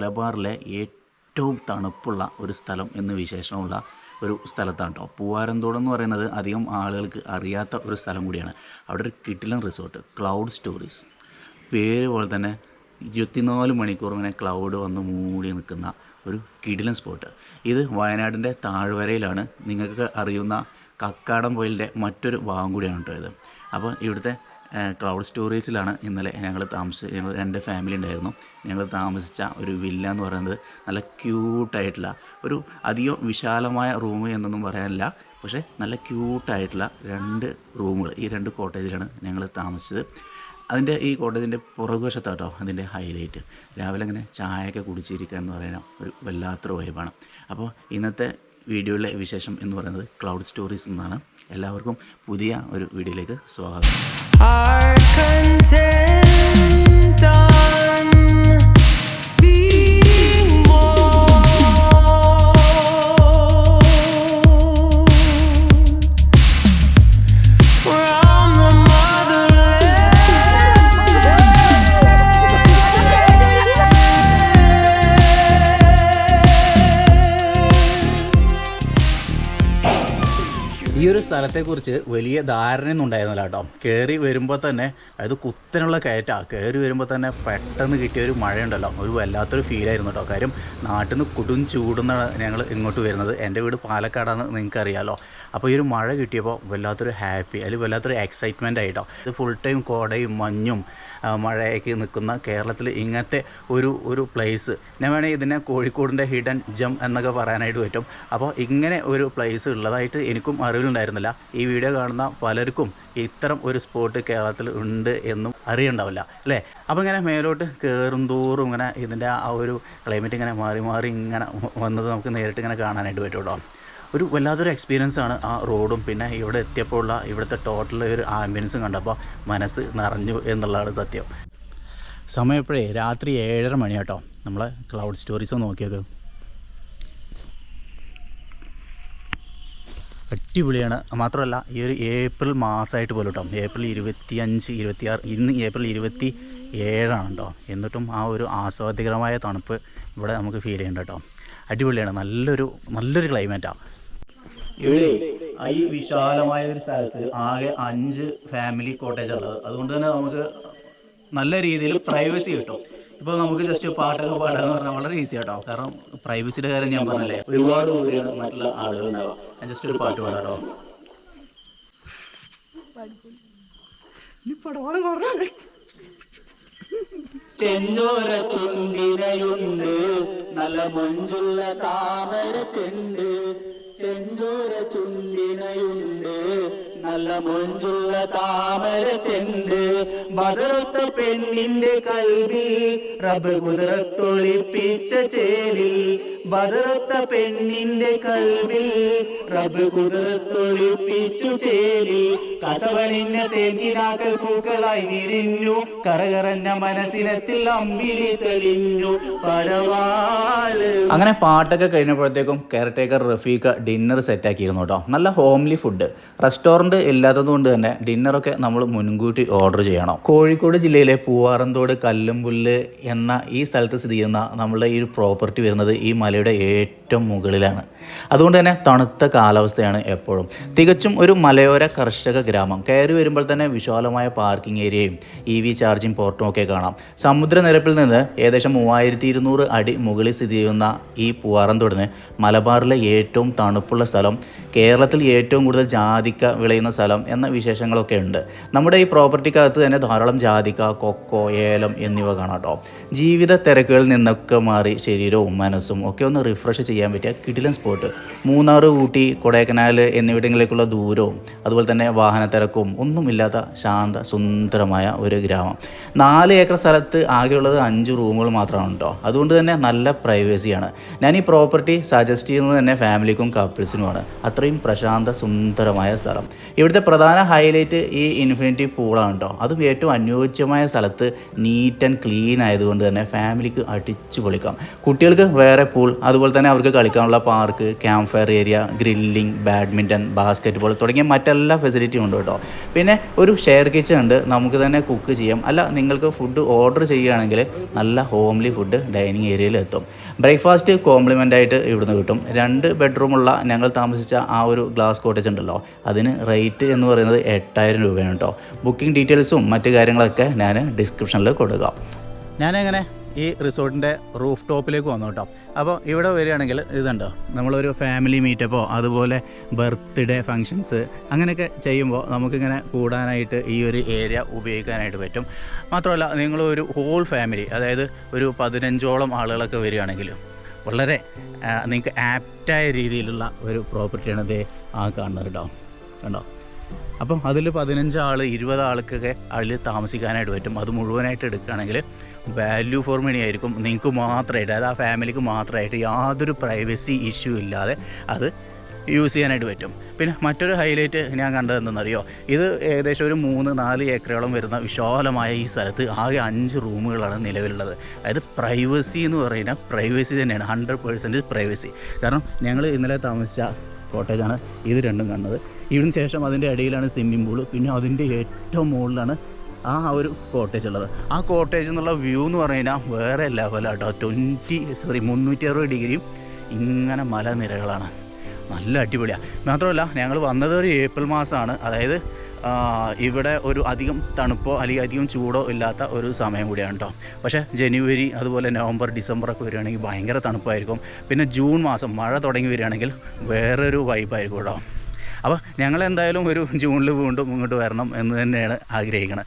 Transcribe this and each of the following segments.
മലബാറിലെ ഏറ്റവും തണുപ്പുള്ള ഒരു സ്ഥലം എന്ന് വിശേഷമുള്ള ഒരു സ്ഥലത്താണ് കേട്ടോ പൂവാരന്തോട് എന്ന് പറയുന്നത് അധികം ആളുകൾക്ക് അറിയാത്ത ഒരു സ്ഥലം കൂടിയാണ്. അവിടെ ഒരു കിട്ടിലൻ റിസോർട്ട് ക്ലൗഡ് സ്റ്റോറീസ് പേര് പോലെ തന്നെ ഇരുപത്തിനാല് മണിക്കൂർ ഇങ്ങനെ ക്ലൗഡ് വന്ന് മൂടി നിൽക്കുന്ന ഒരു കിടിലൻ സ്പോട്ട്. ഇത് വയനാടിന്റെ താഴ്വരയിലാണ്. നിങ്ങൾക്ക് അറിയുന്ന കക്കാടം പോയിലിന്റെ മറ്റൊരു ഭാഗം കൂടിയാണ് കേട്ടോ ഇത്. അപ്പോൾ ഇവിടുത്തെ ക്ലൗഡ് സ്റ്റോറേജിലാണ് ഇന്നലെ ഞങ്ങൾ താമസിച്ച ഞങ്ങൾ രണ്ട് ഫാമിലി ഉണ്ടായിരുന്നു. ഞങ്ങൾ താമസിച്ച ഒരു വില്ല എന്ന് പറയുന്നത് നല്ല ക്യൂട്ടായിട്ടുള്ള ഒരു അധികം വിശാലമായ റൂം എന്നൊന്നും പറയാനില്ല. പക്ഷേ നല്ല ക്യൂട്ടായിട്ടുള്ള രണ്ട് റൂമുകൾ ഈ രണ്ട് കോട്ടേജിലാണ് ഞങ്ങൾ താമസിച്ചത്. അതിന്റെ ഈ കോട്ടേജിന്റെ പുറകുവശത്താട്ടോ അതിന്റെ ഹൈലൈറ്റ് രാവിലെ ഇങ്ങനെ ചായയൊക്കെ കുടിച്ചിരിക്കുക എന്ന് പറയുന്ന ഒരു വല്ലാത്തൊരു വൈബാണ് അപ്പോൾ ഇന്നത്തെ വീഡിയോയിലെ വിശേഷം എന്ന് പറയുന്നത് ക്ലൗഡ് സ്റ്റോറീസ് എന്നാണ് എല്ലാവർക്കും പുതിയ ഒരു വീഡിയോയിലേക്ക് സ്വാഗതം. സ്ഥലത്തെക്കുറിച്ച് വലിയ ധാരണയൊന്നും ഉണ്ടായിരുന്നില്ല കേട്ടോ. കയറി വരുമ്പോൾ തന്നെ അതായത് കുത്തനുള്ള കയറ്റാണ് കയറി വരുമ്പോൾ തന്നെ പെട്ടെന്ന് കിട്ടിയ ഒരു മഴയുണ്ടല്ലോ. ഒരു വല്ലാത്തൊരു ഫീൽ ആയിരുന്നു കേട്ടോ. കാര്യം നാട്ടിൽ നിന്ന് കൊടും ചൂടുന്നാണ് ഞങ്ങൾ ഇങ്ങോട്ട് വരുന്നത്. എന്റെ വീട് പാലക്കാടാണ് നിങ്ങൾക്ക് അറിയാമല്ലോ അപ്പോൾ ഈ ഒരു മഴ കിട്ടിയപ്പോൾ വല്ലാത്തൊരു ഹാപ്പി അതിൽ വല്ലാത്തൊരു എക്സൈറ്റ്മെന്റ് ആയിട്ടോ ഇത് ഫുൾ ടൈം കോടയും മഞ്ഞും മഴയൊക്കെ നിൽക്കുന്ന കേരളത്തിൽ ഇങ്ങനത്തെ ഒരു ഒരു പ്ലേസ് ഞാൻ വേണമെങ്കിൽ ഇതിനെ കോഴിക്കോടിന്റെ ഹിഡൻ ജം എന്നൊക്കെ പറയാനായിട്ട് പറ്റും. അപ്പോൾ ഇങ്ങനെ ഒരു പ്ലേസ് ഉള്ളതായിട്ട് എനിക്കും അറിവിലുണ്ടായിരുന്നില്ല. ഈ വീഡിയോ കാണുന്ന പലർക്കും ഇത്തരം ഒരു സ്പോട്ട് കേരളത്തിൽ ഉണ്ട് എന്നും അറിയണ്ടാവില്ല അല്ലേ? അപ്പോൾ ഇങ്ങനെ മേലോട്ട് കയറും തോറും ഇങ്ങനെ ഇതിന്റെ ആ ഒരു ക്ലൈമറ്റ് ഇങ്ങനെ മാറി മാറി ഇങ്ങനെ വന്നത് നമുക്ക് നേരിട്ട് ഇങ്ങനെ കാണാനായിട്ട് പറ്റുള്ളൂ. ഒരു വല്ലാത്തൊരു എക്സ്പീരിയൻസ് ആണ് ആ റോഡും. പിന്നെ ഇവിടെ എത്തിയപ്പോൾ ഉള്ള ഇവിടുത്തെ ടോട്ടൽ ഒരു ആംബിയൻസും കണ്ടപ്പോൾ മനസ്സ് നിറഞ്ഞു എന്നുള്ളതാണ് സത്യം. സമയം എപ്പോഴേ രാത്രി ഏഴര മണി കേട്ടോ നമ്മളെ ക്ലൗഡ് സ്റ്റോറീസ് നോക്കിയത് അടിപൊളിയാണ്. മാത്രമല്ല ഈ ഒരു ഏപ്രിൽ മാസമായിട്ട് പോലും കേട്ടോ ഏപ്രിൽ ഇരുപത്തി അഞ്ച് ഇരുപത്തിയാറ് ഇന്ന് ഏപ്രിൽ ഇരുപത്തി ഏഴാണ് കേട്ടോ എന്നിട്ടും ആ ഒരു ആസ്വാദികരമായ തണുപ്പ് ഇവിടെ നമുക്ക് ഫീൽ ചെയ്യുന്നുണ്ട് കേട്ടോ അടിപൊളിയാണ്. നല്ലൊരു നല്ലൊരു ക്ലൈമറ്റാണ് ഇവിടെ ഈ വിശാലമായ ഒരു സ്ഥലത്ത് ആകെ അഞ്ച് ഫാമിലി കോട്ടേജ് ഉള്ളത്. അതുകൊണ്ട് തന്നെ നമുക്ക് നല്ല രീതിയിൽ പ്രൈവസി കിട്ടും. ഇപ്പോൾ നമുക്ക് ജസ്റ്റ് പാട്ടൊക്കെ പാടുക എന്ന് പറഞ്ഞാൽ വളരെ ഈസി ആട്ടോ. കാരണം പ്രൈവസിയുടെ കാര്യം ഞാൻ പറഞ്ഞല്ലേ? ഒരുപാട് മറ്റുള്ള ആളുകൾ ഉണ്ടാവുക ഞാൻ ജസ്റ്റ് ഒരു പാട്ട് പാടാടോ ചെഞ്ചോര ചുണ്ടിനയുണ്ട് നല്ല മൊഞ്ചുള്ള താമര ചെണ്ട് ചെഞ്ചോര ചുണ്ടിനയുണ്ട് നല്ല മൊഞ്ചുള്ള താമര ചെണ്ട് ബദറൊത്ത പെണ്ണിന്റെ കൽവി. റബ്ബ് കുതിരത്തൊളിപ്പിച്ച ചേലി. ബദറത്ത പെണ്ണിന്റെ കൽവി. റബ്ബ് കുതിരത്തൊളിപ്പിച്ചു ചേലിൽ കസവണിഞ്ഞ തേങ്ങിനാക്കൾ പൂക്കളായി വിരിഞ്ഞു. കറകറഞ്ഞ മനസ്സിനത്തിൽ അമ്പിളി തെളിഞ്ഞു. പരവാൾ അങ്ങനെ പാട്ടൊക്കെ കഴിഞ്ഞപ്പോഴത്തേക്കും കെയർ ടേക്കർ റഫീഖ ഡിന്നർ സെറ്റാക്കിയിരുന്നു കേട്ടോ. നല്ല ഹോംലി ഫുഡ് റെസ്റ്റോറന്റ് ഇല്ലാത്തത് കൊണ്ട് തന്നെ ഡിന്നറൊക്കെ നമ്മൾ മുൻകൂട്ടി ഓർഡർ ചെയ്യണം. കോഴിക്കോട് ജില്ലയിലെ പൂവാറന്തോട് കല്ലുംപുല്ല് എന്ന ഈ സ്ഥലത്ത് സ്ഥിതി ചെയ്യുന്ന നമ്മളുടെ ഈ പ്രോപ്പർട്ടി വരുന്നത് ഈ മലയുടെ ഏറ്റവും മുകളിലാണ്. അതുകൊണ്ട് തന്നെ തണുത്ത കാലാവസ്ഥയാണ് എപ്പോഴും. തികച്ചും ഒരു മലയോര കർഷക ഗ്രാമം. കയറി വരുമ്പോൾ തന്നെ വിശാലമായ പാർക്കിംഗ് ഏരിയയും ഇ വി ചാർജിംഗ് പോർട്ടും ഒക്കെ കാണാം. സമുദ്രനിരപ്പിൽ നിന്ന് ഏകദേശം മൂവായിരത്തി ഇരുന്നൂറ് അടി മുകളിൽ സ്ഥിതി ചെയ്യുന്ന ഈ പൂവാറന്തോടിന് മലബാറിലെ ഏറ്റവും തണുപ്പുള്ള സ്ഥലം കേരളത്തിൽ ഏറ്റവും കൂടുതൽ ജാതിക്ക വിളയുന്ന സ്ഥലം എന്ന വിശേഷങ്ങളൊക്കെ ഉണ്ട്. നമ്മുടെ ഈ പ്രോപ്പർട്ടിക്കകത്ത് തന്നെ ധാരാളം ജാതിക്ക കൊക്കോ ഏലം എന്നിവ കാണാം കേട്ടോ. ജീവിത തിരക്കുകളിൽ നിന്നൊക്കെ മാറി ശരീരവും മനസ്സും ഒക്കെ ഒന്ന് റിഫ്രഷ് ചെയ്യാൻ പറ്റിയ കിടിലൻ സ്പോട്ട് മൂന്നാർ ഊട്ടി കൊടൈക്കനാൽ എന്നിവിടങ്ങളിലേക്കുള്ള ദൂരവും അതുപോലെ തന്നെ വാഹന തിരക്കും ഒന്നുമില്ലാത്ത ശാന്ത സുന്ദരമായ ഒരു ഗ്രാമം. നാല് ഏക്കർ സ്ഥലത്ത് ആകെയുള്ളത് അഞ്ച് റൂമുകൾ മാത്രമാണ് കേട്ടോ അതുകൊണ്ട് തന്നെ നല്ല പ്രൈവസിയാണ്. ഞാൻ ഈ പ്രോപ്പർട്ടി സജസ്റ്റ് ചെയ്യുന്നത് തന്നെ ഫാമിലിക്കും കപ്പിൾസിനുമാണ്. അത്രയും പ്രശാന്ത സുന്ദരമായ സ്ഥലം. ഇവിടുത്തെ പ്രധാന ഹൈലൈറ്റ് ഈ ഇൻഫിനിറ്റി പൂളാണ് കേട്ടോ അതും ഏറ്റവും അനുയോജ്യമായ സ്ഥലത്ത് നീറ്റ് ആൻഡ് ക്ലീൻ ആയതുകൊണ്ട് തന്നെ ഫാമിലിക്ക് അടിച്ചു പൊളിക്കാം. കുട്ടികൾക്ക് വേറെ പൂൾ അതുപോലെ തന്നെ അവർക്ക് കളിക്കാനുള്ള park campfire area grilling badminton basketball തുടങ്ങിയ മറ്റെല്ലാ ഫെസിലിറ്റിയും ഉണ്ട് കേട്ടോ. പിന്നെ ഒരു ഷെയർ കിച്ചൺ ഉണ്ട്. നമുക്ക് തന്നെ കുക്ക് ചെയ്യാം. അല്ല നിങ്ങൾക്ക് ഫുഡ് ഓർഡർ ചെയ്യുകയാണെങ്കിൽ നല്ല ഹോംലി ഫുഡ് ഡൈനിങ് ഏരിയയിൽ എത്തും. ബ്രേക്ക്ഫാസ്റ്റ് കോംപ്ലിമെന്റ് ആയിട്ട് ഇവിടുന്ന് കിട്ടും. രണ്ട് ബെഡ്റൂമുള്ള ഞങ്ങൾ താമസിച്ച ആ ഒരു ഗ്ലാസ് കോട്ടേജ് ഉണ്ടല്ലോ. അതിന് റേറ്റ് എന്ന് പറയുന്നത് എട്ടായിരം രൂപയാണ് കേട്ടോ. ബുക്കിംഗ് ഡീറ്റെയിൽസും മറ്റു കാര്യങ്ങളൊക്കെ ഞാൻ ഡിസ്ക്രിപ്ഷനിൽ കൊടുക്കാം. ഞാനെങ്ങനെ? ഈ റിസോർട്ടിന്റെ റൂഫ് ടോപ്പിലേക്ക് വന്നു കേട്ടോ. അപ്പോൾ ഇവിടെ വരികയാണെങ്കിൽ ഇതുണ്ടോ? നമ്മളൊരു ഫാമിലി മീറ്റപ്പോ അതുപോലെ ബർത്ത്ഡേ ഫങ്ഷൻസ് അങ്ങനെയൊക്കെ ചെയ്യുമ്പോൾ നമുക്കിങ്ങനെ കൂടാനായിട്ട് ഈ ഒരു ഏരിയ ഉപയോഗിക്കാനായിട്ട് പറ്റും. മാത്രമല്ല നിങ്ങളൊരു ഹോൾ ഫാമിലി അതായത് ഒരു പതിനഞ്ചോളം ആളുകളൊക്കെ വരികയാണെങ്കിൽ വളരെ നിങ്ങൾക്ക് ആപ്റ്റായ രീതിയിലുള്ള ഒരു പ്രോപ്പർട്ടിയാണ് ഇതേ ആ കാണുന്നത് കേട്ടോ. കണ്ടോ? അപ്പം അതിൽ പതിനഞ്ച് ആൾ ഇരുപത് ആൾക്കൊക്കെ അതിൽ താമസിക്കാനായിട്ട് പറ്റും. അത് മുഴുവനായിട്ട് എടുക്കുകയാണെങ്കിൽ വാല്യൂ ഫോർ മണി ആയിരിക്കും. നിങ്ങൾക്ക് മാത്രമായിട്ട് അതായത് ആ ഫാമിലിക്ക് മാത്രമായിട്ട് യാതൊരു പ്രൈവസി ഇഷ്യൂ ഇല്ലാതെ അത് യൂസ് ചെയ്യാനായിട്ട് പറ്റും. പിന്നെ മറ്റൊരു ഹൈലൈറ്റ് ഞാൻ കണ്ടതെന്തെന്നറിയോ ഇത് ഏകദേശം ഒരു മൂന്ന് നാല് ഏക്കറോളം വരുന്ന വിശാലമായ ഈ സ്ഥലത്ത് ആകെ അഞ്ച് റൂമുകളാണ് നിലവിലുള്ളത്. അതായത് പ്രൈവസി എന്ന് പറയുന്ന പ്രൈവസി തന്നെയാണ്. ഹൺഡ്രഡ് പേഴ്സന്റേജ് പ്രൈവസി കാരണം ഞങ്ങൾ ഇന്നലെ താമസിച്ച കോട്ടേജാണ് ഇത് രണ്ടും കണ്ടത് ഇതിന് ശേഷം അതിന്റെ ഇടയിലാണ് സ്വിമ്മിംഗ് പൂൾ പിന്നെ അതിന്റെ ഏറ്റവും മുകളിലാണ് ആ ഒരു കോട്ടേജ് ഉള്ളത്. ആ കോട്ടേജ് എന്നുള്ള വ്യൂ എന്ന് പറഞ്ഞു കഴിഞ്ഞാൽ വേറെ ലെവലാട്ടോ ട്വന്റി സോറി മുന്നൂറ്റി അറുപത് ഡിഗ്രിയും ഇങ്ങനെ മലനിരകളാണ്. നല്ല അടിപൊളിയാണ് മാത്രമല്ല ഞങ്ങൾ വന്നത് ഒരു ഏപ്രിൽ മാസമാണ്. അതായത് ഇവിടെ ഒരു അധികം തണുപ്പോ അല്ലെങ്കിൽ അധികം ചൂടോ ഇല്ലാത്ത ഒരു സമയം കൂടിയാണ് കേട്ടോ പക്ഷേ ജനുവരി അതുപോലെ നവംബർ ഡിസംബർ ഒക്കെ വരികയാണെങ്കിൽ ഭയങ്കര തണുപ്പായിരിക്കും. പിന്നെ ജൂൺ മാസം മഴ തുടങ്ങി വരികയാണെങ്കിൽ വേറൊരു വൈബായിരിക്കും കേട്ടോ അപ്പോൾ ഞങ്ങൾ എന്തായാലും ഒരു ജൂണിൽ വീണ്ടും ഇങ്ങോട്ട് വരണം എന്ന് തന്നെയാണ് ആഗ്രഹിക്കുന്നത്.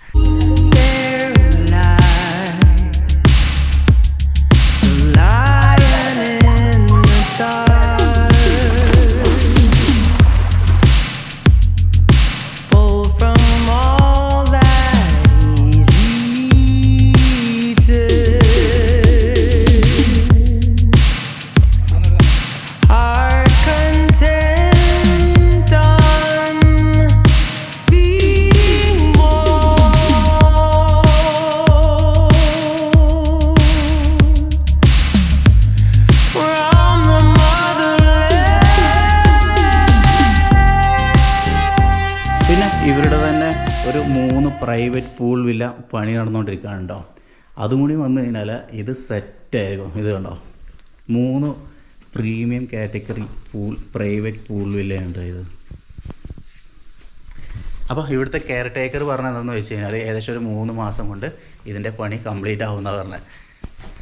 പ്രൈവറ്റ് പൂൾ വില്ല പണി നടന്നുകൊണ്ടിരിക്കുകയാണ് അതും കൂടി വന്നു കഴിഞ്ഞാൽ ഇത് സെറ്റായിരിക്കും ഇത് കണ്ടോ? മൂന്ന് premium category pool private pool വില്ലയുണ്ട് ഇത്. അപ്പോൾ ഇവിടുത്തെ കെയർ ടേക്കർ പറഞ്ഞതെന്ന് വെച്ച് കഴിഞ്ഞാൽ ഏകദേശം ഒരു മൂന്ന് മാസം കൊണ്ട് ഇതിന്റെ പണി കംപ്ലീറ്റ് ആവുമെന്നാണ് പറഞ്ഞത്.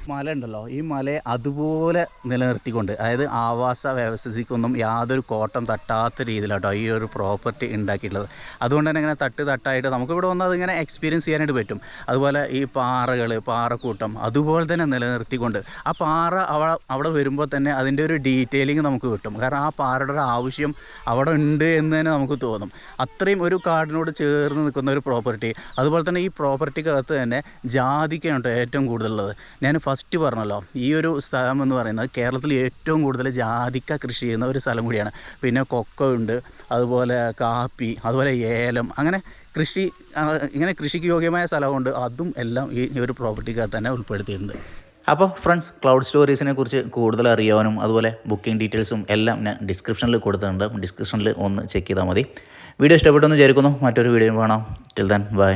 മല ഉണ്ടല്ലോ ഈ മലയെ അതുപോലെ നിലനിർത്തിക്കൊണ്ട് അതായത് ആവാസ വ്യവസ്ഥിതിക്കൊന്നും യാതൊരു കോട്ടം തട്ടാത്ത രീതിയിലാട്ടോ ഈ ഒരു പ്രോപ്പർട്ടി ഉണ്ടാക്കിയിട്ടുള്ളത്. അതുകൊണ്ട് തന്നെ ഇങ്ങനെ തട്ട് തട്ടായിട്ട് നമുക്കിവിടെ വന്ന് അതിങ്ങനെ എക്സ്പീരിയൻസ് ചെയ്യാനായിട്ട് പറ്റും. അതുപോലെ ഈ പാറകൾ പാറക്കൂട്ടം അതുപോലെ തന്നെ നിലനിർത്തിക്കൊണ്ട് ആ പാറ അവിടെ അവിടെ വരുമ്പോൾ തന്നെ അതിന്റെ ഒരു ഡീറ്റെയിലിംഗ് നമുക്ക് കിട്ടും. കാരണം ആ പാറയുടെ ഒരു ആവശ്യം അവിടെ ഉണ്ട് എന്ന് തന്നെ നമുക്ക് തോന്നും. അത്രയും ഒരു കാടിനോട് ചേർന്ന് നിൽക്കുന്ന ഒരു പ്രോപ്പർട്ടി അതുപോലെ തന്നെ ഈ പ്രോപ്പർട്ടിക്കകത്ത് തന്നെ ജാതിക്കാണ് കേട്ടോ ഏറ്റവും കൂടുതലുള്ളത്. ഞാൻ ഫസ്റ്റ് പറഞ്ഞല്ലോ ഈ ഒരു സ്ഥലം എന്ന് പറയുന്നത് കേരളത്തിൽ ഏറ്റവും കൂടുതൽ ജാതിക്ക കൃഷി ചെയ്യുന്ന ഒരു സ്ഥലം കൂടിയാണ്. പിന്നെ കൊക്കോ ഉണ്ട് അതുപോലെ കാപ്പി അതുപോലെ ഏലം അങ്ങനെ കൃഷി ഇങ്ങനെ കൃഷിക്ക് യോഗ്യമായ സ്ഥലമുണ്ട്. അതും എല്ലാം ഈ ഈ ഒരു പ്രോപ്പർട്ടിക്കകത്ത് തന്നെ ഉൾപ്പെടുത്തിയിട്ടുണ്ട്. അപ്പോൾ ഫ്രണ്ട്സ് ക്ലൗഡ് സ്റ്റോറീസിനെ കുറിച്ച് കൂടുതൽ അറിയാനും അതുപോലെ ബുക്കിംഗ് ഡീറ്റെയിൽസും എല്ലാം ഞാൻ ഡിസ്ക്രിപ്ഷനിൽ കൊടുത്തിട്ടുണ്ട്. ഡിസ്ക്രിപ്ഷനിൽ ഒന്ന് ചെക്ക് ചെയ്താൽ മതി. വീഡിയോ ഇഷ്ടപ്പെട്ടെന്ന് വിചാരിക്കുന്നു. മറ്റൊരു വീഡിയോ കാണാം. Till then bye